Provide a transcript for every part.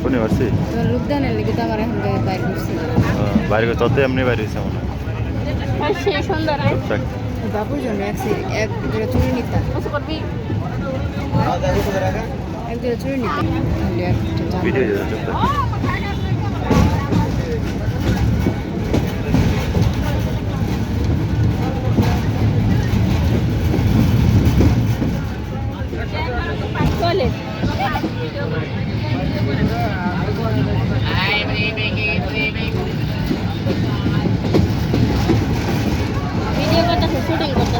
শনিবার সি রূপদানের লিগে তো আমার এখন বাইরে করছি বাইরে করে এমনি বাইরে হয়েছে মনে। হয় সুন্দর বাবুর জন্য এক এক জোড়া চুরি নিতাম এক জোড়া চুরি নিতাম video Video kita ta susuring kita.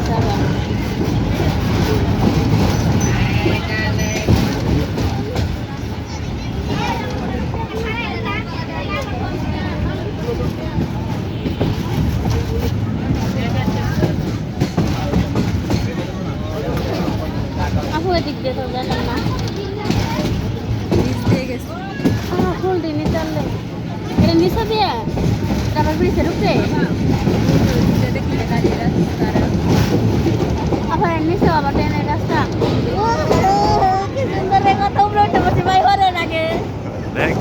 দিক দিয়ে তো দেখেন না। ফুল দিন নিচে এটা নিচে দিয়ে? তারপর ফিরেছে ঢুকছে আবার নিচে আবার ট্রেনের রাস্তা। কি দেখ